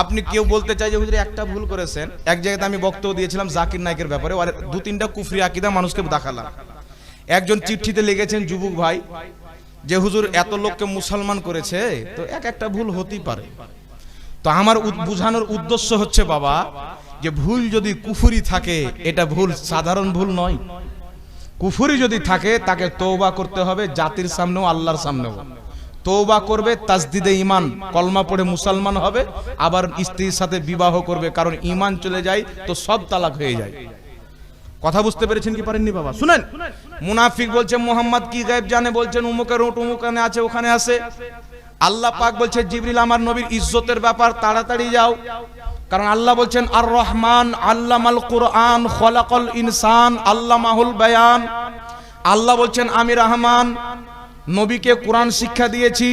আপনি কেউ বলতে চাই যে, হুজুর, একটা ভুল করেছেন। এক জায়গাতে আমি বক্তব্য দিয়েছিলাম জাকির নায়কের ব্যাপারে, আর দু তিনটা কুফরি আকিদা মানুষকে দেখালাম। একজন চিঠিতে লিখেছেন, যুবক ভাই, যে হুজুর এত লোককে মুসলমান করেছে, তো এক একটা ভুল হতেই পারে। তো আমার বুঝানোর উদ্দেশ্য হচ্ছে, বাবা, যে ভুল যদি কুফুরি থাকে, এটা ভুল, সাধারণ ভুল নয়। কুফুরি যদি থাকে, তাকে তৌবা করতে হবে জাতির সামনেও আল্লাহর সামনেও। তৌবা করবে, তাজদিদে ইমান কলমা পড়ে মুসলমান হবে, আবার স্ত্রীর সাথে বিবাহ করবে, কারণ ইমান চলে যায় তো সব তালাক হয়ে যায়। কথা বুঝতে পেরেছেন কি পারেননি বাবা? শুনেন, মুনাফিক বলছে, মোহাম্মদ কি গায়েব জানে? বলছেন উমুকের ওট উমুকানে আছে, ওখানে আছে। আল্লাহ পাক বলছে জিবরিল, আমার নবীর ইজ্জতের ব্যাপার, তাড়াতাড়ি যাও। কারণ আল্লাহ বলছেন আর রহমান আল্লামাল কুরআন, খলাকল ইনসান, আল্লামাহুল বায়ান। আল্লাহ বলছেন আমি রহমান নবীকে কোরআন শিক্ষা দিয়েছি।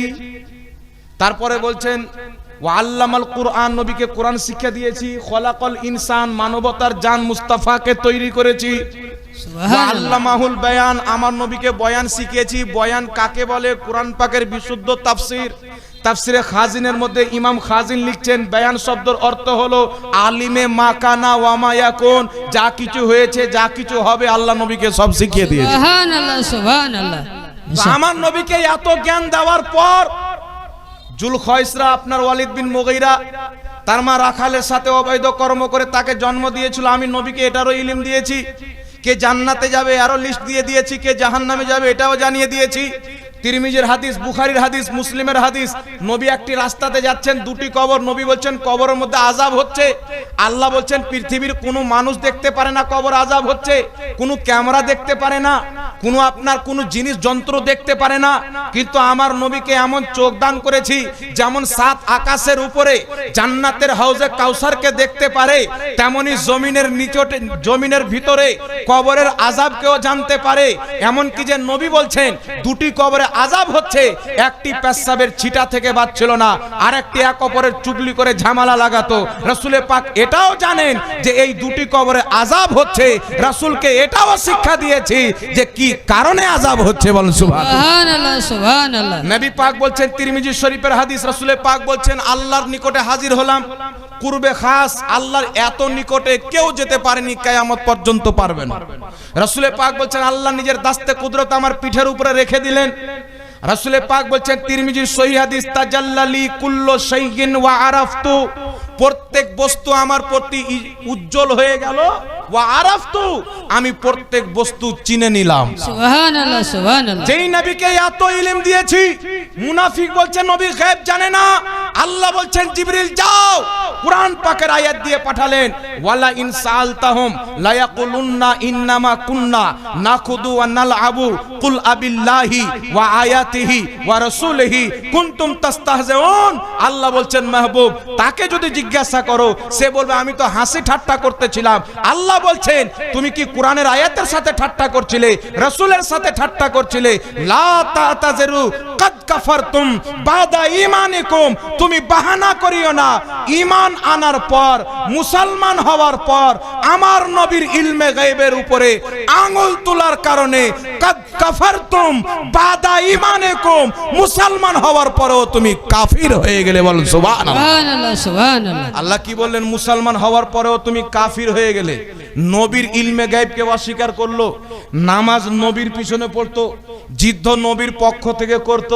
তারপরে বলছেন ও আল্লামাল কুরআন নবীকে কোরআন শিক্ষা দিয়েছি। খলাকল ইনসান মানবতার জান মুস্তাফাকে তৈরি করেছি। আল্লামাহুল বয়ান আমার নবীকে বয়ান শিখিয়েছি। বয়ান কাকে বলে? কোরআন পাকের বিশুদ্ধ তাফসির। তাফসিরে খাজিনের মধ্যে ইমাম খাজিন লিখছেন বয়ান শব্দের অর্থ হলো আলিমে মাকানা ওয়ামায়াকুন যা কিছু হয়েছে যা কিছু হবে আল্লাহ নবীকে সব শিখিয়ে দিয়েছে। সুবহান আল্লাহ সুবহান আল্লাহ তো আমার নবীকে এত জ্ঞান দেওয়ার পর জুল খয়সরা আপনার ওয়ালিদ বিন মুগীরা, তার মা রাখালের সাথে অবৈধ কর্ম করে তাকে জন্ম দিয়েছিল। আমি নবীকে এটারও ইলিম দিয়েছি। কে জান্নাতে যাবে আরও লিস্ট দিয়ে দিয়েছি, কে জাহান্নামে যাবে এটাও জানিয়ে দিয়েছি। তিরমিজের হাদিস, বুখারির হাদিস, মুসলিমের হাদিস। নবী একটি রাস্তাতে যাচ্ছেন, দুটি কবর। নবী বলছেন, কবরের মধ্যে আজাব হচ্ছে। আল্লাহ বলছেন, পৃথিবীর কোনো মানুষ দেখতে পারে না কবর আজাব হচ্ছে। কোনো ক্যামেরা দেখতে পারে না। কোনো আপনার কোনো জিনিস, যন্ত্র দেখতে পারে না। কিন্তু আমার নবীকে এমন চোখ দান করেছি, যেমন সাত আকাশের উপরে জান্নাতের হাউজে কাউসারকে দেখতে পারে, তেমনি জমিনের নিচটে, জমিনের ভিতরে কবরের আজাবকেও জানতে পারে। এমন কি যে নবী বলছেন, দুটি কবরে আজাব হচ্ছে। একটি পেশাবের ছিটা থেকে বাঁচছিল না আর একটি এক অপরের চুগলি করে ঝামেলা লাগাতো। রসুলের পাক এটাও জানেন যে এই দুটি কবরে আজাব হচ্ছে। রাসূলকে এটাও শিক্ষা দিয়েছি যে কি কারণে আজাব হচ্ছে বলেন সুবহান সুবহান আল্লাহ সুবহান আল্লাহ নবী পাক বলছেন তিরমিজি শরীফের হাদিস রাসূলের পাক বলছেন আল্লাহর নিকটে হাজির হলাম। কুরবে খাস আল্লাহর এত নিকটে কেউ যেতে পারেনি, কেয়ামত পর্যন্ত পারবে না। রাসূলের পাক বলছেন, আল্লাহ নিজের দাস্তে কুদরত আমার পিঠের উপরে রেখে দিলেন। রাসুলে পাক বলছেন, তিরমিজির সহিহ হাদিস তাজাল্লালি কুল্ল শাইইন ওয়া আরাফতু। প্রত্যেক বস্তু আমার প্রতি উজ্জ্বল হয়ে গেল। ওয়া আরাফতু আমি প্রত্যেক বস্তু চিনে নিলাম। যেই নবীকে এত ইলম দিয়েছি মুনাফিক বলছে নবী গায়েব জানে না। আল্লাহ বলছেন জিবরিল যাও। কোরআন পাকের আয়াত দিয়ে পাঠালেন ওয়ালা ইন সালতাহুম লা ইয়াকুলুন্না ইন্নামা কুন্না নাখুদু ওয়া নালআবু কুল আবিল্লাহি ওয়া আয়াতিহি ওয়া রাসূলিহি কুনতুম তাস্তাহজিউন। আল্লাহ বলছেন মাহবুব তাকে যদি জিজ্ঞাসা করো সে বলবে আমি তো হাসি ঠাট্টা করতেছিলাম। আল্লাহ বলছেন তুমি কি কোরআনের আয়াতের সাথে ঠাট্টা করছিলে? রাসূলের সাথে ঠাট্টা করছিলে? লা তাতাজেরু কাদ কাফারতুম বাদা ঈমানিকুম। তুমি বাহানা করিও না। ঈমান আনার পর মুসলমান হওয়ার পর আমার নবীর ইলমে গায়বের উপরে আঙ্গুল তোলার কারণে কাদ কাফারতুম বাদা ঈমানিকুম। মুসলমান হওয়ার পরেও তুমি কাফির হয়ে গেলে। বল সুবহানাল্লাহ। সুবহান আল্লাহ আল্লাহ আল্লাহ কি বললেন? মুসলমান হওয়ার পরেও তুমি কাফির হয়ে গেলে। নবীর ইলমে গায়েবকে অস্বীকার করল, নামাজ নবীর পিছনে পড়তো, যুদ্ধ নবীর পক্ষ থেকে করত,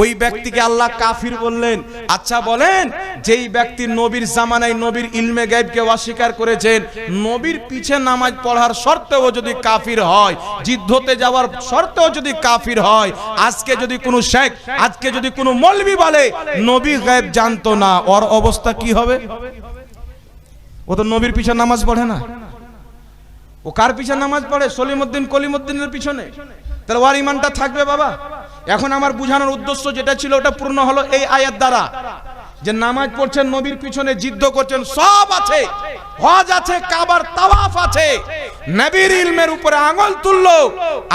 ওই ব্যক্তিকে আল্লাহ কাফির বললেন আচ্ছা বলেন, যেই ব্যক্তি নবীর জামানায় নবীর ইলমে গায়েবকে অস্বীকার করেছেন, নবীর পিছে নামাজ পড়ার শর্তেও যদি কাফির হয়, যুদ্ধতে যাওয়ার শর্তেও যদি কাফির হয়, আজকে যদি কোনো শেখ, আজকে যদি কোনো মলবি বলে, নবী গায়েব জানতো না, ওর অবস্থা কি হবে? ও তো নবীর পিছনে নামাজ পড়ে না। ও কার পিছনে নামাজ পড়ে? সলিমুদ্দিন কলিমুদ্দিনের পিছনে। তাহলে ওয়ার ইমানটা থাকবে বাবা। এখন আমার বুঝানোর উদ্দেশ্য যেটা ছিল, ওটা পূর্ণ হলো এই আয়াত দ্বারা। যে নামাজ পড়ছেন, নবীর পিছনে যুদ্ধ করছেন, সব আছে। হজ আছে, কাবার তাওয়াফ আছে। নবীর ইলমের উপরে আঙুল তুললো।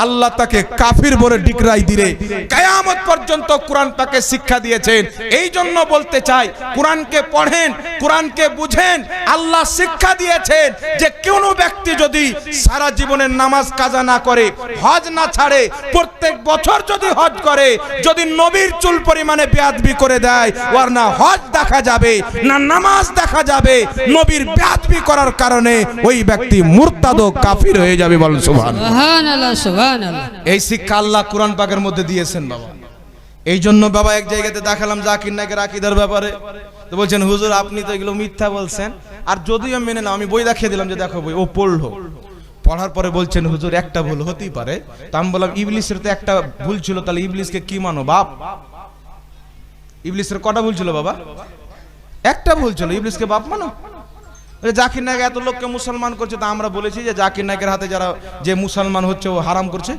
আল্লাহ তাকে কাফির বলে ডিকরাই দিলে। কিয়ামত পর্যন্ত কোরআন তাকে শিক্ষা দিয়েছেন। এই জন্য বলতে চাই, কোরআনকে পড়েন, কোরআনকে বুঝেন, আল্লাহ শিক্ষা দিয়েছেন যে কোনো ব্যক্তি যদি সারা জীবনের নামাজ কাজা না করে, হজ না ছাড়ে, প্রত্যেক বছর যদি হজ করে, যদি নবীর চুল পরিমাণে বেয়াদবি করে দেয় ওর না হজ দেখা যাবে, না নামাজ দেখা যাবে, নবীর বেয়াদবি করার কারণে ওই ব্যক্তি মুরতাদ ও কাফির হয়ে যাবে বলেন সুবহান এই শিক্ষা আল্লাহ কোরআন পাকের মধ্যে দিয়েছেন বাবা। এই জন্য বাবা এক জায়গাতে দেখালাম জাকির নায়কের আকিদার ব্যাপারে। তো বলছেন হুজুর আপনি তো এগুলো মিথ্যা বলছেন। আর যদিও মেনে নাও আমি বই দেখিয়ে দিলাম যে দেখো বই ও পড়ল। পড়ার পরে বলছেন হুজুর একটা ভুল হতেই পারে। তো আমি বললাম ইবলিসের তো একটা ভুল ছিল তাহলে ইবলিসকে কি মানো বাপ? ইবলিসের কটা ভুল ছিল বাবা? একটা ভুল ছিল ইবলিসকে বাপ মানো? জাকির নায়ক এত লোককে মুসলমান করছে, তা আমরা বলেছি যে জাকির নায়কের হাতে যারা যে মুসলমান হচ্ছে, ও হারাম করছে।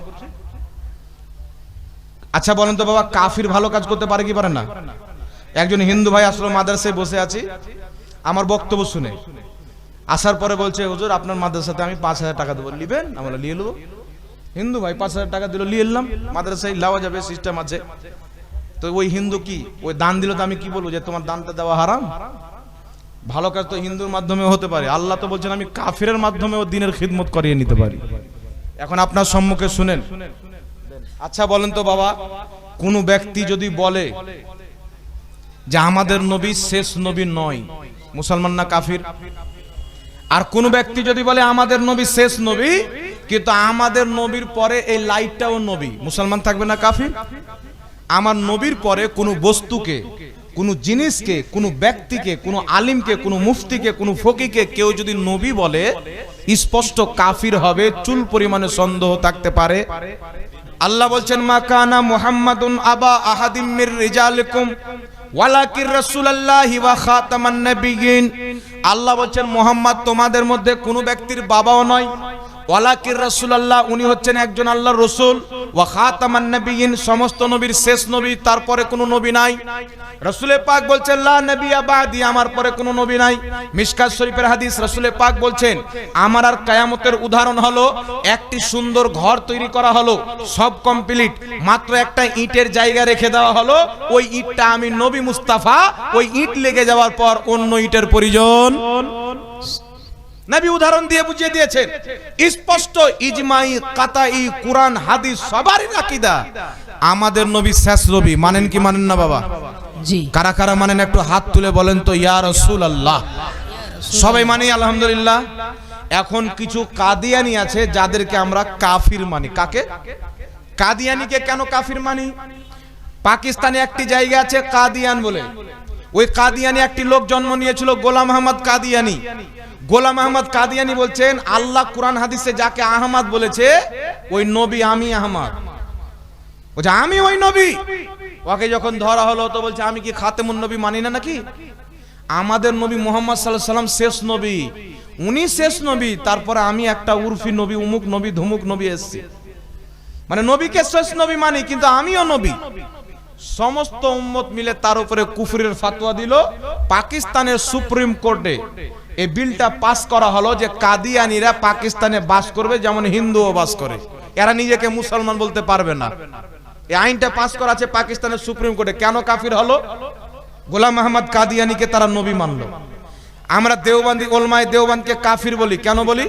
আচ্ছা বলেন তো বাবা, কাফির ভালো কাজ করতে পারে কি পারে না? একজন হিন্দু ভাই আসলো মাদ্রাসায় বসে আছি, আমার বক্তব্য শুনে। আসার পরে বলছে, হুজুর, আপনার মাদ্রাসাতে আমি পাঁচ হাজার টাকা দেবো। নিবেন আমরা নিয়ে নেব। হিন্দু ভাই পাঁচ হাজার টাকা দিল নিয়ে এলাম। মাদ্রাসায় লাওয়া যাবে সিস্টেম আছে। তো ওই হিন্দু কি? ওই দান দিল তো আমি কি বলব যে, তোমার দানটা দেওয়া হারাম? ভালো কাজ তো হিন্দুর মাধ্যমে হতে পারে। আল্লাহ তো বলছেন, আমি কাফিরের মাধ্যমেও দিনের খিদমত করিয়ে নিতে পারি। এখন আপনার সম্মুখে শুনেন। আচ্ছা বলেন তো বাবা, কোন ব্যক্তি যদি বলে যে আমাদের নবী শেষ নবী নয়, মুসলমান না কাফির? আর কোন ব্যক্তি যদি বলে আমাদের নবী শেষ নবী, কিন্তু আমাদের নবীর পরে এই লাইটটাও নবী, মুসলমান থাকবে না কাফির? আমার নবীর পরে কোনো বস্তুকে কোনো জিনিসকে, কোনো ব্যক্তিকে, কোনো আলিমকে, কোনো মুফতিকে, কোনো ফকিকে কেউ যদি নবী বলে, স্পষ্ট কাফির হবে, চুল পরিমাণে সন্দেহ থাকতে পারে। আল্লাহ বলছেন, মা কানা মুহাম্মাদুন আবা আহাদিম মির রিজালিকুম, ওয়ালাকির রাসূলুল্লাহি ওয়া খাতামান নাবিয়িন। আল্লাহ বলছেন, মুহাম্মদ তোমাদের মধ্যে কোনো ব্যক্তির বাবাও নয় ওয়ালাকির রাসূলুল্লাহ, উনি হচ্ছেন একজন আল্লাহর রাসূল। ওয়া খাতামান নাবিয়িন সমস্ত নবীর শেষ নবী, তারপরে কোনো নবী নাই। রাসূলে পাক বলছেন, লা নবিয়া বাদি, আমার পরে কোনো নবী নাই। মিশকাত শরীফের হাদিস রাসূলে পাক বলছেন, আমার আর কিয়ামতের উদাহরণ হলো, একটি সুন্দর ঘর তৈরি করা হলো, সব কমপ্লিট, মাত্র একটা ইটের জায়গা রেখে দেওয়া হলো, ওই ইটটা আমি নবী মুস্তাফা, ওই ইট লেগে যাওয়ার পর অন্য ইটের প্রয়োজন। নবী উদাহরণ দিয়ে বুঝিয়ে দিয়েছেন স্পষ্ট ইজমাই কাতাই কুরআন হাদিস সবারই আকীদা। আমাদের নবী শেষ নবী মানেন কি মানেন না বাবা? জি। কারা কারা মানেন? একটু হাত তুলে বলেন তো ইয়া রাসূলুল্লাহ। সবাই মানি আলহামদুলিল্লাহ। এখন কিছু কাদিয়ানি আছে যাদেরকে আমরা কাফির মানি। কাকে? কাদিয়ানিকে কেন কাফির মানি? পাকিস্তানে একটি জায়গা আছে কাদিয়ান বলে। ওই কাদিয়ানি একটি লোক জন্ম নিয়েছিল গোলাম আহমদ কাদিয়ানি। গোলাম আহমদ কাদিয়ানি বলছেন, আল্লাহ কুরআন হাদিসে যাকে আহমদ বলেছে, ওই নবী আমি আহমদ। বলছে আমি ওই নবী। ওকে যখন ধরা হলো, তো বলছে, আমি কি খাতেমুন নবী মানি না নাকি? আমাদের নবী মোহাম্মদ সাল্লাহ সাল্লাম শেষ নবী। উনি শেষ নবী, তারপরে আমি একটা উর্ফি নবী, উমুক নবী, ধুমুক নবী এসছি। মানে নবীকে শেষ নবী মানি, কিন্তু আমিও নবী। সমস্ত উম্মত মিলে তার উপরে কুফরের ফাতোয়া দিল, পাকিস্তানের সুপ্রিম কোর্টে। এই বিলটা পাস করা হলো যে কাদিয়ানিরা পাকিস্তানে বাস করবে, যেমন হিন্দুও বাস করে। এরা নিজেকে মুসলমান বলতে পারবে না। এই আইনটা পাস করা আছে পাকিস্তানের সুপ্রিম কোর্টে। কেন কাফির হলো? গোলাম আহমদ কাদিয়ানিকে তারা নবী মানলো। আমরা দেওবান্দি, ওলমায় দেওবানকে কাফির বলি। কেন বলি?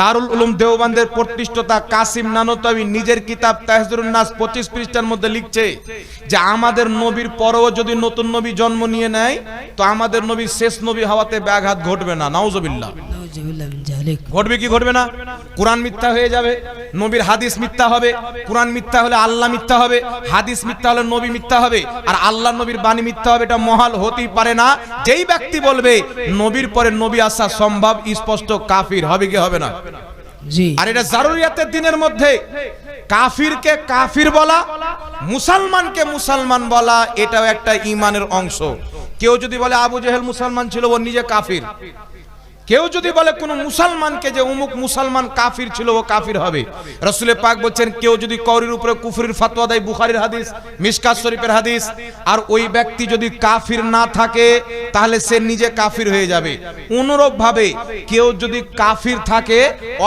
দারুল উলুম দেওবান্দের প্রতিষ্ঠতা কাসিম নানতাবি নিজের কিতাব তাহজুরুন নাস পঁচিশ পৃষ্ঠার মধ্যে লিখছে যে, আমাদের নবীর পরেও যদি নতুন নবী জন্ম নিয়ে নেয়, তো আমাদের নবীর শেষ নবী হওয়াতে ব্যাঘাত ঘটবে না। নাউজুবিল্লাহ। ঘটবে কি ঘটবে না? কোরআন মিথ্যা হয়ে যাবে, নবীর হাদিস মিথ্যা হবে, কোরআন মিথ্যা হলে আল্লাহ মিথ্যা হবে, হাদিস মিথ্যা হলে নবী মিথ্যা হবে, আর আল্লাহ নবীর বাণী মিথ্যা হবে এটা মহাল হতেই পারে না। যেই ব্যক্তি বলবে, নবীর পরে নবী আসা সম্ভব, স্পষ্ট কাফির হবে কি হবে না? আর এটা জারুরিয়াতের দিনের মধ্যে কাফিরকে কাফির বলা, মুসলমানকে মুসলমান বলা, এটাও একটা ইমানের অংশ। কেউ যদি বলে আবু জেহেল মুসলমান ছিল, ও নিজে কাফির। কেউ যদি বলে কোনো মুসলমানকে যে অমুক মুসলমান কাফির ছিল, ও কাফির হবে। রসুলের পাক বলছেন, কেউ যদি কৌরির উপরে কুফরির ফাতোয়া দেয়, বুখারির হাদিস, মিসকাত শরীফের হাদিস, আর ওই ব্যক্তি যদি কাফির না থাকে, তাহলে সে নিজে কাফির হয়ে যাবে। অনুরূপ ভাবে কেউ যদি কাফির থাকে,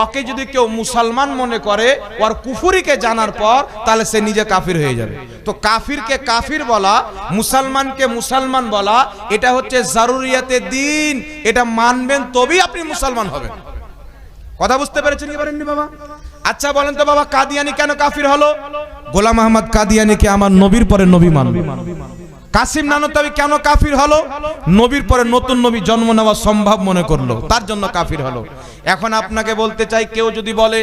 ওকে যদি কেউ মুসলমান মনে করে, ওর কুফুরিকে জানার পর, তাহলে সে নিজে কাফির হয়ে যাবে। তো কাফিরকে কাফির বলা, মুসলমানকে মুসলমান বলা, এটা হচ্ছে জারুরিয়াতে দিন, এটা মানবেন তবেই আপনি মুসলমান হবেন। কথা বুঝতে পেরেছেন কি পারেননি বাবা? আচ্ছা বলেন তো বাবা কাদিয়ানি কেন কাফির হলো? গোলাম আহমদ কাদিয়ানিকে আমার নবীর পরে নবী মানবে। কাসিম নানতাবি কেন কাফির হলো? নবীর পরে নতুন নবী জন্ম নেওয়া সম্ভব মনে করল তার জন্য কাফির হলো। এখন আপনাকে বলতে চাই কেউ যদি বলে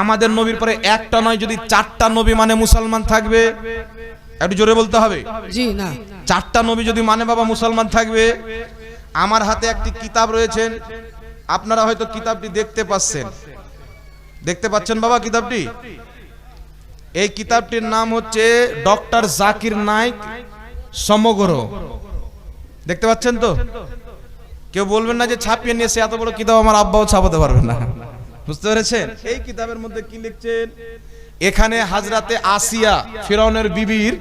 আমাদের নবীর পরে একটা নয় যদি চারটা নবী মানে মুসলমান থাকবে একটু জোরে বলতে হবে? জি না। চারটা নবী যদি মানে বাবা মুসলমান থাকবে আমার হাতে একটি কিতাব রয়েছেন আপনারা হয়তো কিতাবটি দেখতে পাচ্ছেন। দেখতে পাচ্ছেন বাবা কিতাবটি? এই কিতাবটির নাম হচ্ছে ডক্টর জাকির নাইক সমগ্র। দেখতে পাচ্ছেন তো? কেউ বলবেন না যে ছাপিয়ে নিয়ে এসে এত বড় কিতাব আমার আব্বাও ছাপাতে পারবে না। বুঝতে পেরেছেন? এই কিতাবের মধ্যে কি লিখছেন? এখানে হাজরাতে আসিয়া ফিরাউনের বিবির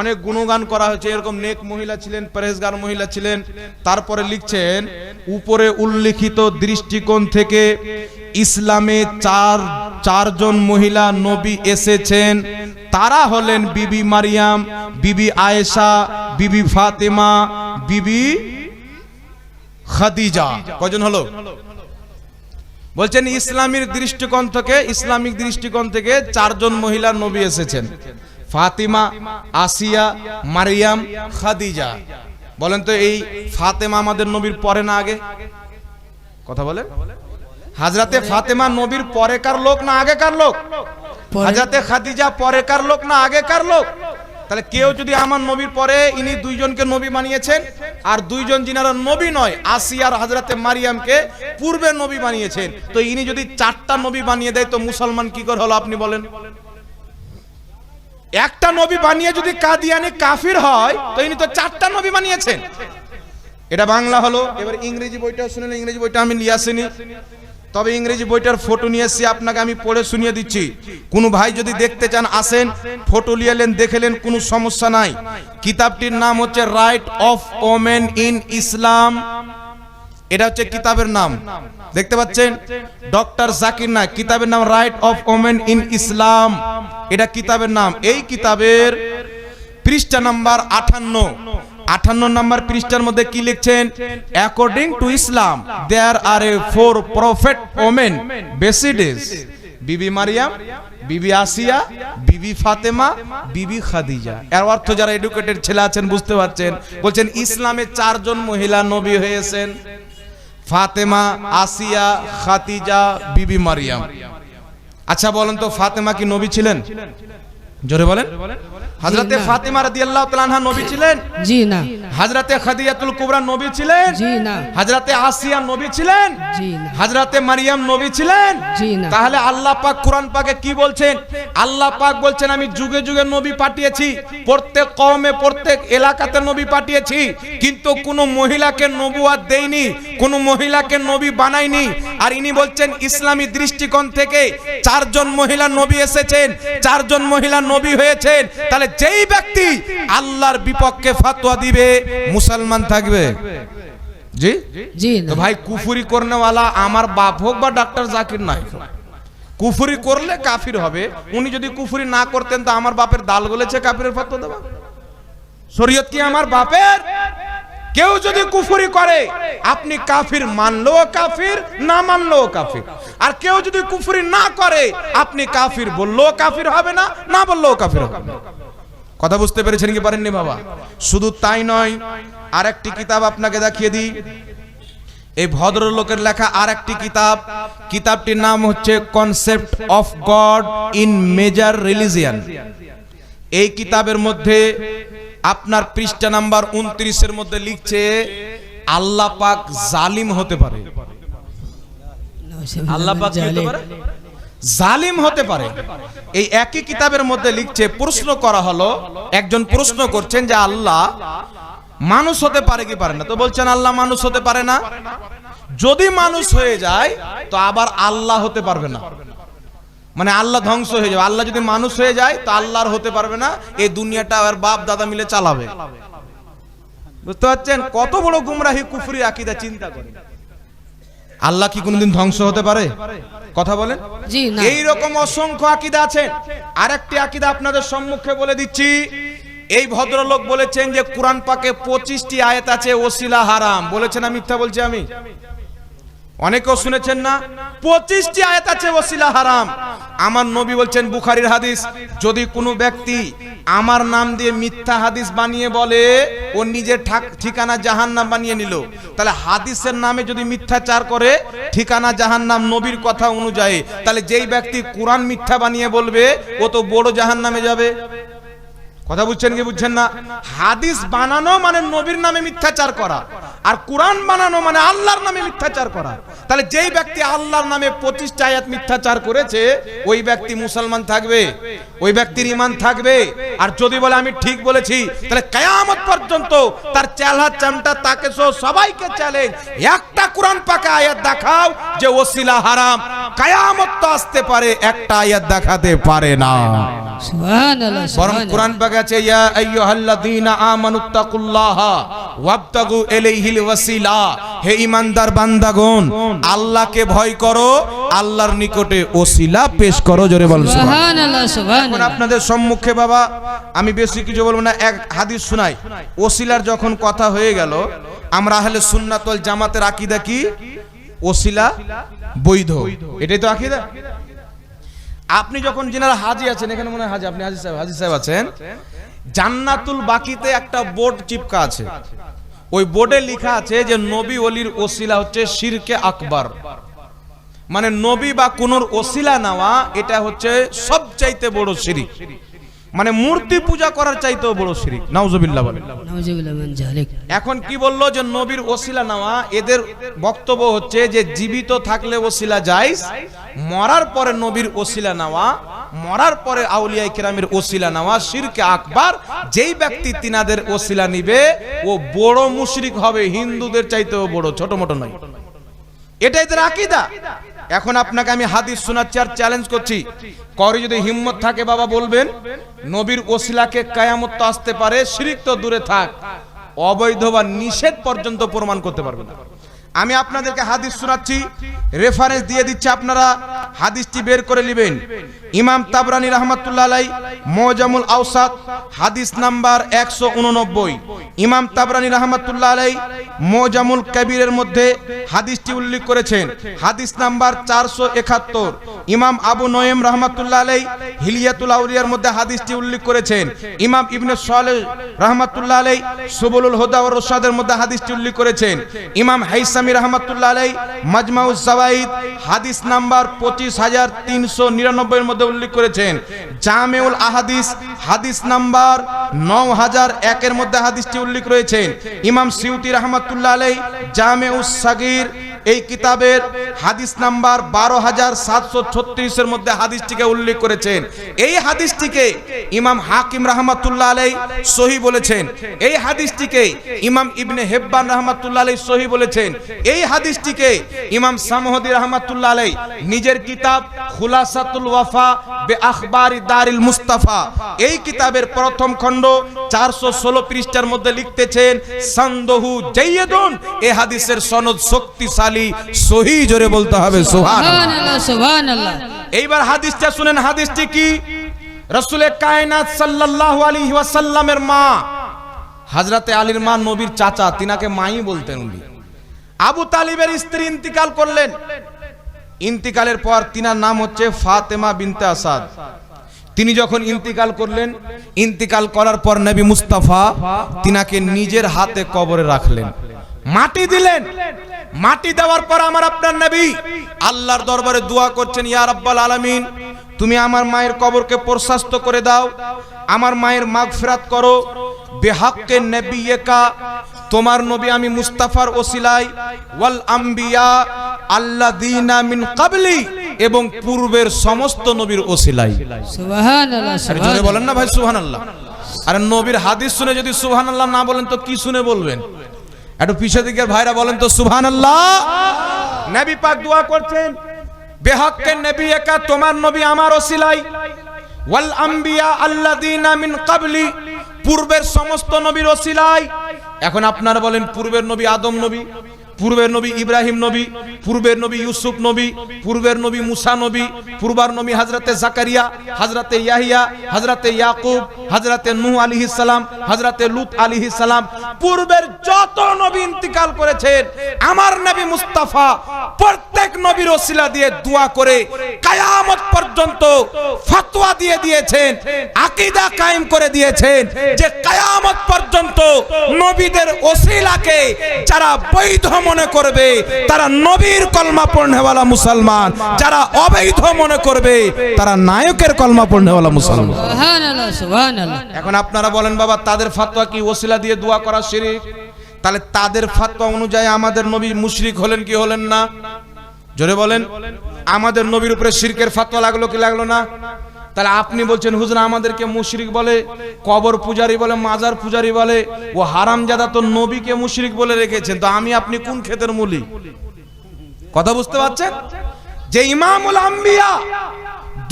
অনেক গুণগান করা হয়েছে। এরকম নেক মহিলা ছিলেন পরেশগার মহিলা ছিলেন। তারপরে লিখছেন, উপরে উল্লিখিত দৃষ্টিকোণ থেকে ইসলামে চার, চারজন মহিলা নবী এসেছেন। তারা হলেন বিবি মারিয়াম, বিবি আয়েশা, বিবি ফাতেমা, বিবি খাদিজা। কজন হলো? বলছেন, ইসলামীর দৃষ্টিকোণ থেকে, ইসলামিক দৃষ্টিকোণ থেকে চারজন মহিলা নবী এসেছেন। ফাতিমা আসিয়া মারিয়াম খাদিজা। বলেন তো এই ফাতেমা আমাদের নবীর পরে না আগে? কথা বলেন হাজরাতে ফাতেমা নবীর পরেকার লোক না আগেকার লোক? হাজরাতে খাদিজা পরেকার লোক না আগেকার লোক? তাহলে কেউ যদি আমার নবীর পরে ইনি দুইজনকে নবী বানিয়েছেন আর দুইজন যিনারা নবী নয় আসিয়া আর হাজরাতে মারিয়ামকে পূর্বে নবী বানিয়েছেন তো ইনি যদি চারটা নবী বানিয়ে দেয় তো মুসলমান কি করে হলো আপনি বলেন? একটা নবী বানিয়ে যদি কাদিয়ানি কাফির হয়, তো ইনি তো চারটা নবী বানিয়েছেন। এটা বাংলা হলো। এবার ইংরেজি বইটা শুনেন ইংরেজি বইটা আমি নিয়ে আসিনি। তবে ইংরেজি বইটার ফটো নিয়ে এসে আপনাকে আমি পড়ে শুনিয়ে দিচ্ছি। কোনো ভাই যদি দেখতে চান, আসেন ফটো নিয়েলেন দেখেলেন কোনো সমস্যা নাই। কিতাবটির নাম হচ্ছে right of women in Islam এটা হচ্ছে কিতাবের নাম। দেখতে পাচ্ছেন? ডক্টর জাকির নায়ক, কিতাবের নাম right of women in Islam এটা কিতাবের নাম। এই কিতাবের পৃষ্ঠা নাম্বার আঠান্ন। আঠান্ন নাম্বার পৃষ্ঠার মধ্যে কি লিখছেন? According to Islam there are a four prophet women besides Bibi Mariam, Bibi আসিয়া, বিবি ফাতেমা, বিবি খাদিজা। এর অর্থ যারা এডুকেটেড ছেলে আছেন, বুঝতে পারছেন। বলছেন, ইসলামে চারজন মহিলা নবী হয়েছেন। ফাতেমা আসিয়া খাতিজা বিবি মারিয়াম। আচ্ছা বলেন তো ফাতেমা কি নবী ছিলেন? জোরে বলেন। হাজরাতে। ফাতেমা রাদিয়াল্লাহু তাআলা নবী ছিলেন? জি না। হাজরাতে খাদিজাতুল কুবরা নবী ছিলেন? জি না। হাজরাতে আসিয়া নবী ছিলেন? জি না। হাজরাতে মারিয়াম নবী ছিলেন? জি না। তাহলে আল্লাহ পাক কোরআন পাকে কি বলছেন? আল্লাহ পাক বলছেন আমি যুগে যুগে নবী পাঠিয়েছি প্রত্যেক কওমে প্রত্যেক এলাকাতে নবী পাঠিয়েছি কিন্তু কোন মহিলাকে নবুয়াত দেইনি কোন মহিলাকে নবী বানাইনি। আর ইনি বলছেন ইসলামী দৃষ্টিকোণ থেকে চারজন মহিলা নবী এসেছেন চারজন মহিলা নবী হয়েছেন তাহলে যেই ব্যক্তি আল্লাহর বিপক্ষে ফাতোয়া দিবে মুসলমান থাকবে? জি? জি। তো ভাই কুফুরি করনেওয়ালা আমার বাপ হোক বা ডাক্তার জাকির নাইক কুফুরি করলে কাফির হবে উনি যদি কুফুরি না করতেন তো আমার বাপের দাল গলেছে কাফিরের ফাতোয়া দেবা শরীয়ত কি আমার বাপের? কেউ যদি কুফুরি করে, আপনি কাফির মানলেও কাফির, না মানলেও কাফির। আর কেউ যদি কুফুরি না করে, আপনি কাফির বললেও কাফির হবে না না বললেও কাফির হবে কথা বুঝতে পেরেছেন কি পারেননি বাবা? শুধু তাই নয় আর একটি কিতাব আপনাকে দেখিয়ে দিই। এই ভদ্রলোকের লেখা আর একটি কিতাব। কিতাবটির নাম হচ্ছে concept of God in major religion এই কিতাবের মধ্যে আপনার পৃষ্ঠা নাম্বার উনত্রিশের মধ্যে লিখছে আল্লাহ পাক জালিম হতে পারে। আল্লাহ পাক কি হতে পারে? জালিম হতে পারে। এই একই কিতাবের মধ্যে লিখছে প্রশ্ন করা হলো একজন প্রশ্ন করছেন যে আল্লাহ মানুষ হতে পারে কি পারে না? তো বলছেন আল্লাহ মানুষ হতে পারে না। যদি মানুষ হয়ে যায় তো আবার আল্লাহ হতে পারবে না। মানে আল্লাহ ধ্বংস হয়ে যাবে। আল্লাহ যদি মানুষ হয়ে যায় তো আল্লাহর হতে পারবে না। এই দুনিয়াটা আর বাপ দাদা মিলে চালাবে। বুঝতে পারছেন? কত বড় গুমরাহি কুফরি আকিদা চিন্তা করে। আল্লাহ কি কোনোদিন ধ্বংস হতে পারে? কথা বলেন। জি না। এই রকম অসংখ্য আকিদা আছে। আরেকটি আকিদা আপনাদের সম্মুখে বলে দিচ্ছি। এই ভদ্রলোক বলেছেন যে কোরআন পাকে পঁচিশটি আয়াত আছে ওসিলা হারাম। বলেছেন না মিথ্যা বলছি আমি? অনেকেও শুনেছেন না, পঁচিশটি আয়াত আছে ওসিলা হারাম। আমার নবী বলছেন বুখারির হাদিস, যদি কোনো ব্যক্তি আমার নাম দিয়ে মিথ্যা হাদিস বানিয়ে বলে, ও নিজের ঠাক- ঠিকানা জাহান্নাম বানিয়ে নিল, তাহলে হাদিসের নামে যদি মিথ্যাচার করে, ঠিকানা জাহান্নাম নবীর কথা অনুযায়ী, তাহলে যেই ব্যক্তি কোরআন মিথ্যা বানিয়ে বলবে, ও তো বড় জাহান্নামে যাবে। কথা বুঝছেন কি বুঝছেন না? হাদিস বানানো মানে নবীর নামে মিথ্যাচার করা। আর কোরআন বানানো মানে আল্লাহর নামে মিথ্যাচার করা। তাহলে যেই ব্যক্তি আল্লাহর নামে পঁচিশটা আয়াত মিথ্যাচার করেছে, ওই ব্যক্তি মুসলমান থাকবে, ওই ব্যক্তির ইমান থাকবে। আর যদি বলে আমি ঠিক বলেছি, তাহলে কায়ামত পর্যন্ত তার চেলা চামটা, তাকে সহ সবাইকে চ্যালেঞ্জ একটা কোরআন পাকে আয়াত দেখাও যে ওসিলা হারাম। কায়ামত তো আসতে পারে, একটা আয়াত দেখাতে পারে না। বরং। কোরআন পাকে আছে ইয়া আইয়ুহাল্লাযীনা আমানুত্তাকুল্লাহ ওয়াবতাগু ইলাইহিল ওয়াসিলা। হে বান্দাগণ আল্লাহকে ভয় করো আল্লাহর নিকটে ওসিলা পেশ করো জোরে সুবহানাল্লাহ। এখন আপনাদের সম্মুখে বাবা আমি বেশি কিছু বলব না এক হাদিস শুনাই। ওসিলার যখন কথা হয়ে গেল আমরা আহলে সুন্নাত ওয়াল জামাতের আকীদা কি? ওসিলা বৈধ। এটাই তো আকীদা? আপনি যখন যেনারা হাজি আছেন, এখানে মনে হয় হাজি, আপনি হাজি সাহেব হাজি সাহেব আছেন, জান্নাতুল বাকিতে একটা বোর্ড চিপকা আছে। ওই বোর্ডে লেখা আছে যে, নবী অলির ওসিলা হচ্ছে শিরকে আকবর। মানে নবী বা কোনোর ওসিলা নেওয়া, এটা হচ্ছে সবচাইতে বড় শিরিক। মানে মূর্তি পূজা করার চাইতেও বড় শিরিক। নাউজুবিল্লাহ বলে নাউজুবিল্লাহ মিন জালিক এখন কি বলল যে নবীর ওসিলা নেওয়া? এদের বক্তব্য হচ্ছে যে জীবিত থাকলে ওসিলা যাইস মরার পরে নবীর ওসিলা নেওয়া মরার পরে আউলিয়া কিরামের ওসিলা নেওয়া শিরকে আকবার যেই ব্যক্তি তিনাদের ওসিলা নিবে ও বড় মুশরিক হবে হিন্দুদের চাইতেও বড় ছোট মোটো নয়। এটাই তো আকিদা। এখন আপনাকে আমি হাদিস শোনাচ্ছি আর চ্যালেঞ্জ করছি। করে যদি হিম্মত থাকে বাবা বলবেন, নবীর ওসিলাকে কায়ামত তো আসতে পারে, শিরিক তো দূরে থাক। অবৈধ বা নিষেধ পর্যন্ত প্রমাণ করতে পারবে না। আমি আপনাদেরকে হাদিস শোনাচ্ছি রেফারেন্স দিয়ে দিচ্ছি আপনারা। হাদিসটি বের করে নেবেন। ইমাম তাবরানি রহমাতুল্লাহ আলাই মোজামুল আউসাদ হাদিস নাম্বার একশো উননব্বই। ইমাম তাবরানি রহমাতুল্লাহ আলাই মোজামুল কবিরের মধ্যে হাদিসটি উল্লেখ করেছেন। হাদিস নাম্বার চারশো একাত্তর। ইমাম আবু নয়েম রহমাতুল্লাহ আলাই হিলিয়াতুল আউলিয়ার মধ্যে হাদিসটি উল্লেখ করেছেন। ইমাম ইবনে সালেহ রহমাতুল্লাহ আলাই সুবুলুল হুদা ও রশাদের মধ্যে হাদিসটি উল্লেখ করেছেন। ইমাম হাইসামি রহমাতুল্লাহ আলাই মাজমাউস জাওয়াইদ হাদিস নাম্বার পঁচিশ হাজার তিনশো নিরানব্বইয়ের মধ্যে উল্লেখ করেছেন। জামেউল আহাদিস, হাদিস নাম্বার নয় হাজার একের মধ্যে হাদিসটি উল্লেখ রয়েছেন ইমাম সিউতি রহমতুল্লাহ আলাই জামেউ সাগির এই কিতাবের হাদিস নাম্বার বারো হাজার সাতশো ছত্রিশের মধ্যে হাদিসটিকে উল্লেখ করেছেন। এই হাদিসটিকে ইমাম হাকিম রহমাতুল্লাহ আলাই সহি বলেছেন। এই হাদিসটিকে ইমাম ইবনে হেব্বান রহমাতুল্লাহ আলাই সহি বলেছেন। এই হাদিসটিকে ইমাম সামহদি রহমাতুল্লাহ আলাই নিজের কিতাব খুলাসাতুল ওয়াফা বে আখবারি দারিল মুস্তাফা। এই কিতাবের প্রথম খণ্ড চারশো ষোলো পৃষ্ঠার মধ্যে লিখতেছেন, সান্দহু জাইয়দুন এ হাদিসের সনদ শক্তিশালী। সহি জোরে বলতে হবে সুবহানাল্লাহ। এইবার হাদিসটা শুনেন হাদিসটি কি? রসুলের কায়নাত সাল্লাল্লাহু আলাইহি ওয়াসাল্লামের মা হাজরাতে আলীর মা নবীর চাচা তিনাকে মাই বলতেন উনি। আবু তালিবের স্ত্রী ইন্তিকাল করলেন। ইন্তিকালের পর তিনার নাম হচ্ছে ফাতেমা বিনতে আসাদ। তিনি যখন ইন্তিকাল করলেন ইন্তিকাল করার পর নবী মুস্তাফা তিনাকে নিজের হাতে কবরে রাখলেন। মাটি দিলেন। মাটি দেওয়ার পর আমার আপনার নবী আল্লাহর দরবারে দোয়া করছেন ইয়া রাব্বাল আলামিন তুমি আমার মায়ের কবরকে প্রশস্ত করে দাও আমার মায়ের মাগফিরাত করো। বেহাক্কে নবিয়েকা তোমার নবী আমি মুস্তাফার ওসিলাই ওয়াল আম্বিয়া আল্লাযীনা মিন কাবলি এবং পূর্বের সমস্ত নবীর ওসিলাই সুবহানাল্লাহ জোরে সুবহানাল্লাহ। বলেন না ভাই সুবহানাল্লাহ। আরে নবীর হাদিস শুনে যদি সুবহানাল্লাহ না বলেন তো কি শুনে বলবেন? একটু পিছনে দিকের ভাইরা বলেন তো সুহান আল্লাহ নবী পাক দোয়া করছেন। বেহককে নবী একা তোমার নবী আমার ওসিলাই। ওয়াল আম্বিয়া আল্লাযীনা মিন ক্বাবলি পূর্বের সমস্ত নবীর ওসিলাই। এখন আপনারা বলেন পূর্বের নবী আদম নবী? পূর্বের নবী ইব্রাহিম নবী, পূর্বের নবী ইউসুফ নবী, পূর্বের নবী মুসা নবী, পূর্বার নবী হাজরাতে জাকারিয়া হাজরাতে ইয়াহিয়া হাজরাতে ইয়াকুব হাজরাতে নূহ আলাইহিস সালাম হাজরাতে লুত আলাইহিস সালাম। পূর্বের যত নবী ইন্তিকাল করেছেন, আমার নবী মুস্তাফা, প্রত্যেক নবীর ওসিলা দিয়ে দোয়া করে কায়ামত পর্যন্ত ফতোয়া দিয়ে দিয়েছেন আকীদা কায়েম করে দিয়েছেন যে কায়ামত পর্যন্ত নবীদের ওসিলাকে যারা বৈধ মনে করবে তারা নবীর কলমা পড়নেওয়ালা মুসলমান যারা অবৈধ মনে করবে তারা নায়কের কলমা পড়নেওয়ালা মুসলমান। এখন আপনারা বলেন বাবা তাদের ফাতোয়া কি ওসিলা দিয়ে দোয়া করা শিরিক? তাহলে তাদের ফাতোয়া অনুযায়ী আমাদের নবী মুশরিক হলেন কি হলেন না? জোরে বলেন, আমাদের নবীর উপরে শিরকের ফাতোয়া লাগল কি লাগল না? তাহলে আপনি বলছেন, হুজুর আমাদেরকে মুশরিক বলে, কবর পূজারি বলে, মাজার পূজারি বলে, ও হারামজাদা তো নবীকে মুশরিক বলে রেখেছেন, তো আমি আপনি কোন ক্ষেতের মূলি? কথা বুঝতে পারছেন? যে ইমামুল আম্বিয়া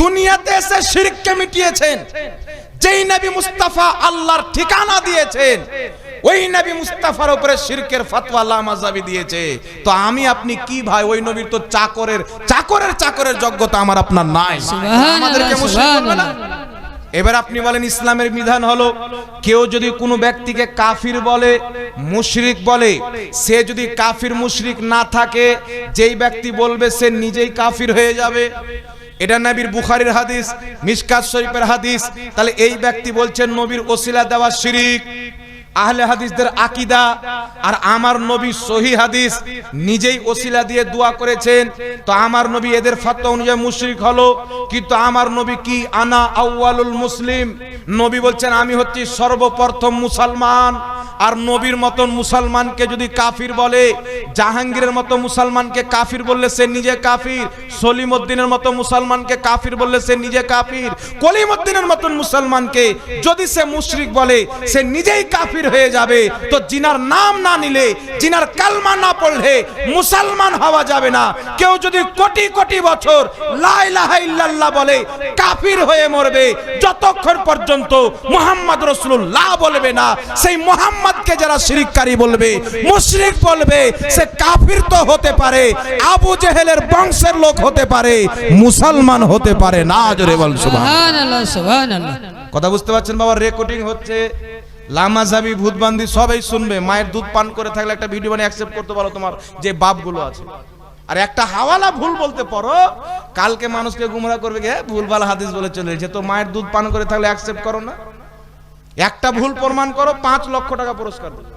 দুনিয়াতে এসে শিরককে মিটিয়েছেন, যেই নবী মুস্তাফা আল্লাহর ঠিকানা দিয়েছেন ওই নবী মুস্তাফার উপরে শিরকের ফতোয়া লামাজাবি দিয়েছে। তো আমি আপনি কি ভাই? ওই নবীর তো চাকরের চাকরের চাকরের যোগ্যতা আমার আপনার নাই। আমাদেরকে মুশরিক বলবে না? এবার আপনি বলেন ইসলামের বিধান হলো কেউ যদি কোনো ব্যক্তিকে কাফির বলে মুশরিক বলে সে যদি কাফির মুশরিক না থাকে যেই ব্যক্তি বলবে সে নিজেই কাফির হয়ে যাবে। এটা নবীর বুখারীর হাদিস মিশকাত শরীফের হাদিস। তাহলে এই ব্যক্তি বলছেন নবীর ওসিলা দেওয়া শিরিক। আহলে হাদিসদের আকিদা আর আমার নবী সহি হাদিস নিজেই ওসিলা দিয়ে দোয়া করেছেন। তো আমার নবী এদের ফাতোয়া অনুযায়ী মুশরিক হলো, কিন্তু আমার নবী কি? আনা আউয়ালুল মুসলিম। নবী বলছেন, আমি হচ্ছি সর্বপ্রথম মুসলমান। আর নবীর মতন মুসলমানকে যদি কাফির বলে, জাহাঙ্গীরের মতো মুসলমানকে কাফির বললে সে নিজে কাফির সলিমউদ্দিনের মতো মুসলমানকে কাফির বললে সে নিজে কাফির কলিমউদ্দিনের মতন মুসলমানকে যদি সে মুশরিক বলে, সে নিজেই কাফির হয়ে যাবে তো জিনার নাম না নিলে জিনার কালমা না পড়লে মুসলমান হওয়া যাবে না। কেউ যদি কোটি কোটি বছর লা বলে কাফির হয়ে মরবে যতক্ষণ পর্যন্ত মুহাম্মদ রাসূলুল্লাহ বলবে না সেই মুহাম্মদকে যারা শিরিককারী বলবে মুশরিক বলবে সে কাফির তো হতে পারে আবু জেহেলের বংশের লোক হতে পারে মুসলমান হতে পারে না জোরে বল কথা বুঝতে পারছেন বাবা? রেকর্ডিং হচ্ছে লামাজাবি ভূতবান্দি সবাই শুনবে। মায়ের দুধ পান করে থাকলে একটা ভিডিও বানিয়ে অ্যাকসেপ্ট করতে পারো তোমার যে বাপগুলো আছে। আর একটা হাওয়ালা ভুল বলতে পারো, কালকে মানুষকে গুমরা করবে গে ভুল ভুলভাল হাদিস বলে চলে এসেছে। তো মায়ের দুধ পান করে থাকলে অ্যাকসেপ্ট করো না। একটা ভুল প্রমাণ করো, পাঁচ লক্ষ টাকা পুরস্কার দেবে।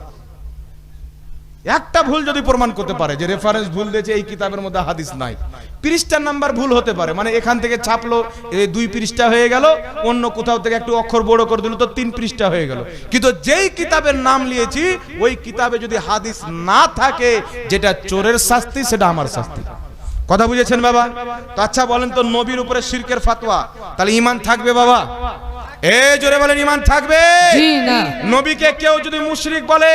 একটা ভুল যদি প্রমাণ করতে পারে, যে রেফারেন্স ভুল দিয়েছে, এই কিতাবের মধ্যে হাদিস নাই। পৃষ্ঠার নাম্বার ভুল হতে পারে মানে এখান থেকে ছাপলো এই দুই পৃষ্ঠা হয়ে গেল, অন্য কোথাও থেকে একটু অক্ষর বড় করে দিল, তো তিন পৃষ্ঠা হয়ে গেল। কিন্তু যেই কিতাবের নাম নিয়েছি, ওই কিতাবে যদি হাদিস না থাকে, যেটা চোরের শাস্তি, সেটা আমার শাস্তি। কথা বুঝেছেন বাবা? তো আচ্ছা বলেন তো, নবীর উপরে শিরকের ফাতোয়া তাহলে ইমান থাকবে বাবা? এ জোরে বলেন ইমান থাকবে? নবীকে কেউ যদি মুশরিক বলে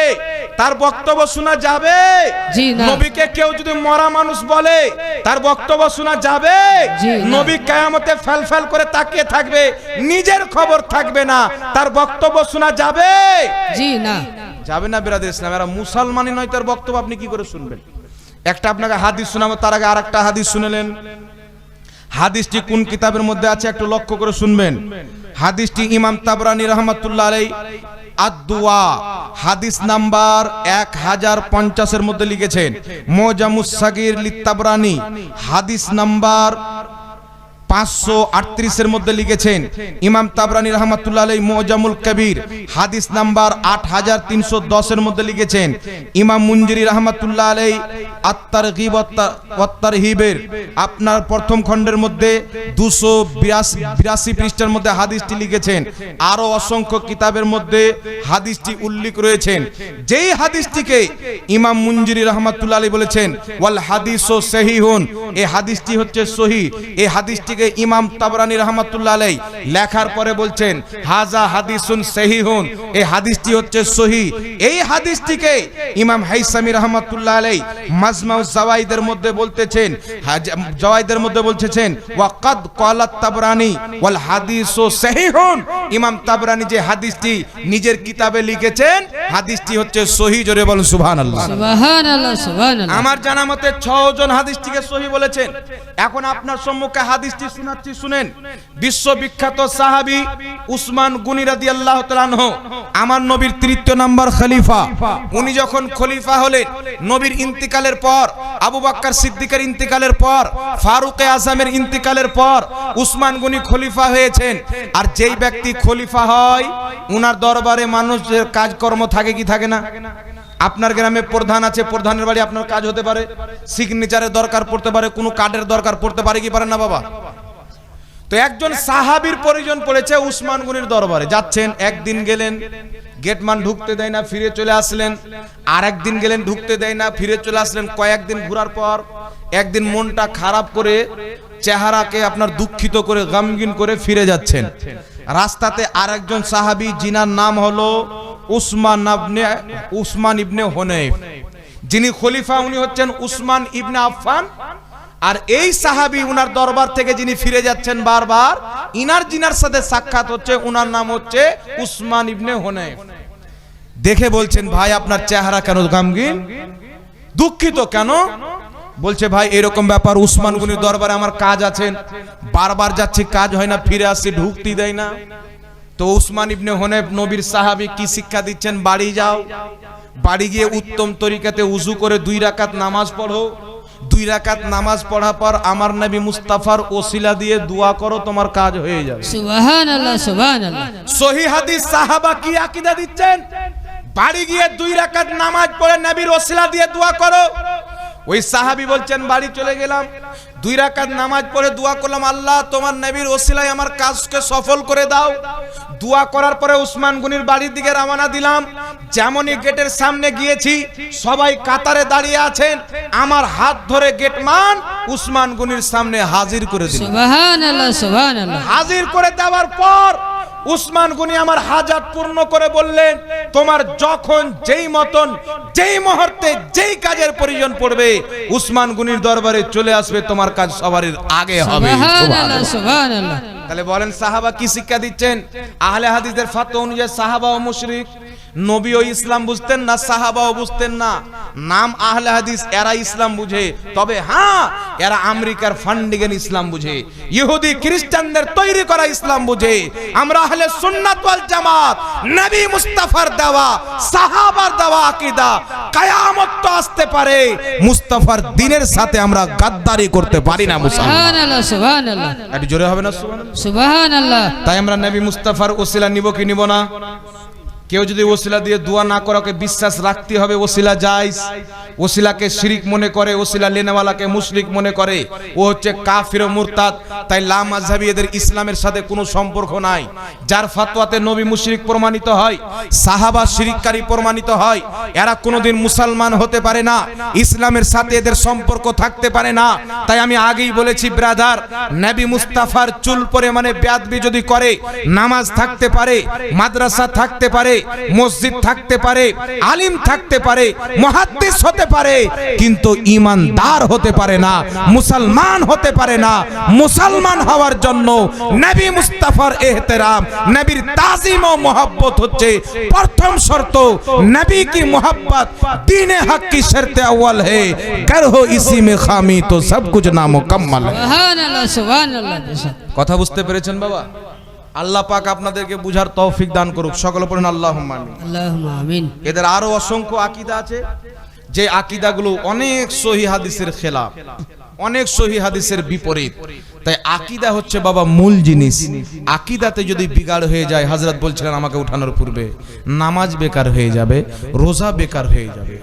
তার বক্তব্য শোনা যাবে? নবীকে কেউ যদি মরা মানুষ বলে তার বক্তব্য শোনা যাবে? নবী কিয়ামতে ফেল ফেল করে তাকিয়ে থাকবে নিজের খবর থাকবে না তার বক্তব্য শোনা যাবে? জি না। যাবে না বিরাদের ইসলাম এরা মুসলমানই নয় তার বক্তব্য আপনি কি করে শুনবেন? একটা আপনাকে হাদিস শোনাবো তার আগে আরেকটা হাদিস শুনলেন হাদিসটি কোন কিতাবের মধ্যে আছে একটু লক্ষ্য করে শুনবেন। হাদিসটি ইমাম তাবরানি রহমতুল্লাহ আলাই আদুয়া হাদিস নাম্বার এক হাজার পঞ্চাশের মধ্যে লিখেছেন মোজামুসাগির লিত্তাবরানি হাদিস নাম্বার পাঁচশো আটত্রিশের মধ্যে লিখেছেন, ইমাম তাবরানি রহমাতুল্লাহ আলাই মোজামুল কবির। হাদিস নাম্বার আট হাজার তিনশো দশের মধ্যে লিখেছেন, ইমাম মুঞ্জিরি রহমাতুল্লাহ আলাই আত্মার হিবের আপনার প্রথম খণ্ডের মধ্যে দুশো বিরাশি পৃষ্ঠার মধ্যে হাদিসটি লিখেছেন, আরও অসংখ্য কিতাবের মধ্যে হাদিসটি উল্লেখ রয়েছেন। যেই হাদিসটিকে ইমাম মুঞ্জিরি রহমাতুল্লাহ আলী বলেছেন, ওয়াল হাদিস ও সহিহুন এই হাদিসটি হচ্ছে সহি এই হাদিসটিকে ইমাম তাবরানি রহমাতুল্লাহ আলাই লেখার পরে বলছেন হাজা হাদিসুন সহিহুন। এই হাদিসটি হচ্ছে সহি। এই হাদিসটিকে ইমাম হাইসামি রহমাতুল্লাহ আলাই মাজমাউ জাওয়াইদের মধ্যে বলতেছেন জাওয়াইদের মধ্যে বলতেছেন ওয়াকাদ ক্বালাত তাবরানি ওয়াল হাদিসু সহিহুন। ইমাম তাবরানি যে হাদিসটি নিজের কিতাবে লিখেছেন হাদিসটি হচ্ছে সহি জোরে বলুন সুবহানাল্লাহ। সুবহানাল্লাহ সুবহানাল্লাহ। আমার জানা মতে ছজন হাদিসটিকে সহি বলেছেন। এখন আপনার সম্মুখে হাদিসটি শোনাচ্ছি, শুনেন। বিশ্ববিখ্যাত সাহাবী উসমান গুনি রাদিয়াল্লাহু তাআলা আমার নবীর তৃতীয় নাম্বার খলিফা। উনি যখন খলিফা হলেন, নবীর ইন্তিকালের পর, আবু বাক্কার সিদ্দিকের ইন্তিকালের পর, ফারুকে আজমের ইন্তিকালের পর উসমান গুনি খলিফা হয়েছেন। আর যেই ব্যক্তি খলিফা হয়, উনার দরবারে মানুষের কাজকর্ম থাকে কি থাকে না? আপনার গ্রামে প্রধান আছে, প্রধানের বাড়ি আপনার কাজ হতে পারে। সিগনেচারের দরকার পড়তে পারে, কোনো কার্ডের দরকার পড়তে পারে কি পারে না বাবা? তো একজন সাহাবীর প্রয়োজন পড়েছে উসমান গনির দরবারে। যাচ্ছেন, একদিন গেলেন গেটমান ঢুকতে দেয় না, ফিরে চলে আসলেন। আর একদিন গেলেন, ঢুকতে দেয় না, ফিরে চলে আসলেন। কয়েকদিন ঘোরার পর একদিন মনটা খারাপ করে চেহারাকে আপনার দুঃখিত করে, গামগিন করে ফিরে যাচ্ছেন। রাস্তাতে আরেকজন সাহাবী, জিনার নাম হলো উসমান আবনে, উসমান ইবনে হোনেফ যিনি খলিফা, উনি হচ্ছেন উসমান ইবনে আফফান আর এই সাহাবি উনার দরবার থেকে যিনি ফিরে যাচ্ছেন বারবার, ইনার জিনার সাথে সাক্ষাৎ হচ্ছে, উনার নাম হচ্ছে উসমান ইবনে হোনেফ দেখে বলছেন, ভাই, আপনার চেহারা কেন গামগিন? দুঃখিত কেন? বলছে, ভাই, এরকম ব্যাপার, উসমান গনির দরবারে আমার কাজ আছেন বারবার যাচ্ছি, কাজ হয় না, ফিরে আসছি ঢুকতে দেয় না। তো উসমান ইবনে হনেফ নবীর সাহাবি কি শিক্ষা দিচ্ছেন? বাড়ি যাও। বাড়ি গিয়ে উত্তম তরিকাতে উজু করে দুই রাকাত নামাজ পড়ো। দুই রাকাত নামাজ পড়া পর আমার নবী মুস্তাফার ওসিলা দিয়ে দোয়া করো তোমার কাজ হয়ে যাবে। সুবহানাল্লাহ সুবহানাল্লাহ। সহি হাদিস সাহাবা কি আকীদা দিচ্ছেন? বাড়ি গিয়ে দুই রাকাত নামাজ পড়ে নবীর ওসিলা দিয়ে দোয়া করো। ওই সাহাবী বলছেন বাড়ি চলে গেলাম। দুই রাকাত নামাজ পড়ে দোয়া করলাম আল্লাহ তোমার নবীর ওসিলাই আমার কাজকে সফল করে দাও। দোয়া করার পরে উসমান গুনির বাড়ির দিকে রওনা দিলাম। যেমনই গেটের সামনে গিয়েছি সবাই কাতারে দাঁড়িয়ে আছেন। আমার হাত ধরে গেটমান উসমান গুনির সামনে হাজির করে দিল। সুবহানাল্লাহ সুবহানাল্লাহ। হাজির করে দেওয়ার পর উসমান গুনি আমার হাজার পূর্ণ করে বললেন তোমার যখন যেই মতন যেই মুহূর্তে যেই কাজের প্রয়োজন পড়বে উসমান গুনির দরবারে চলে আসবে তোমার কাজ সবার আগে হবে। তাহলে বলেন সাহাবা কি শিক্ষা দিচ্ছেন? আহলে হাদিসদের ফাতো অনুযায়ী সাহাবা ও মুশরিক নবী ও ইসলাম বুঝতেন না সাহাবাও বুঝতেন না। নাম আহলে হাদিস এরা ইসলাম বুঝে। তবে হ্যাঁ এরা আমেরিকার ফান্ডিগেন ইসলাম বুঝে। ইহুদি খ্রিস্টানদের তৈরি করা ইসলাম বুঝে। আমরা আহলে সুন্নাত ওয়াল জামাত নবী মুস্তাফার দেওয়া সাহাবার দেওয়া আকীদা। কিয়ামত তো আসতে পারে মুস্তাফার দিনের সাথে আমরা গাদ্দারি করতে পারি না মুসলমান। সুবহানাল্লাহ সুবহানাল্লাহ। একটু জোরে হবে না সুবহানাল্লাহ? সুবহানাল্লাহ। তাই আমরা নবী মুস্তাফার ওসিলা নিব কি নিব না? কেউ যদি ওসিলা দিয়ে দোয়া না করে, ওকে বিশ্বাস রাখতে হবে, ওসিলা জাইজ ওসিলাকে শিরিক মনে করে, ওসিলা লেনেওয়ালাকে মুশরিক মনে করে। ও হচ্ছে কাফির মুরতাদ, তাই লা মাযহাবী এদের ইসলামের সাথে কোনো সম্পর্ক নাই। যার ফাতোয়াতে নবী মুশরিক প্রমাণিত হয়, সাহাবা শিরিককারী প্রমাণিত হয়, এরা কোনোদিন মুসলমান হতে পারে না, ইসলামের সাথে এদের সম্পর্ক থাকতে পারে না। তাই আমি আগেই বলেছি, ব্রাদার, নবী মুস্তাফার চুল পরে মানে বেয়াদবি যদি করে, নামাজ থাকতে পারে, মাদ্রাসা থাকতে পারে মসজিদ থাকতে পারে আলিম থাকতে পারে মহাদ্দিস হতে পারে কিন্তু ইমানদার হতে পারে না মুসলমান হতে পারে না। মুসলমান হওয়ার জন্য নবী মুস্তাফার এহতেরাম নবীর তাজিম ও মোহাব্বত হচ্ছে প্রথম শর্ত নবী কি মোহাব্বত? দিনে হক কি শর্ত আউ্ল হে গর হো ইসি মে খামি তো সব কুছ না সুবহানাল্লাহ কথা বুঝতে পেরেছেন বাবা? আল্লাহ পাক আপনাদেরকে বুঝার তৌফিক দান করুক। সকলে পড়েন আল্লাহ আমিন। এদের আরও অসংখ্য আকিদা আছে। যে আকিদাগুলো অনেক সহি হাদিসের খেলাফ অনেক সহি হাদিসের বিপরীত। তাই আকিদা হচ্ছে বাবা মূল জিনিস। আকিদাতে যদি বিগাড় হয়ে যায় হাজরত বলছিলেন আমাকে উঠানোর পূর্বে নামাজ বেকার হয়ে যাবে রোজা বেকার হয়ে যাবে।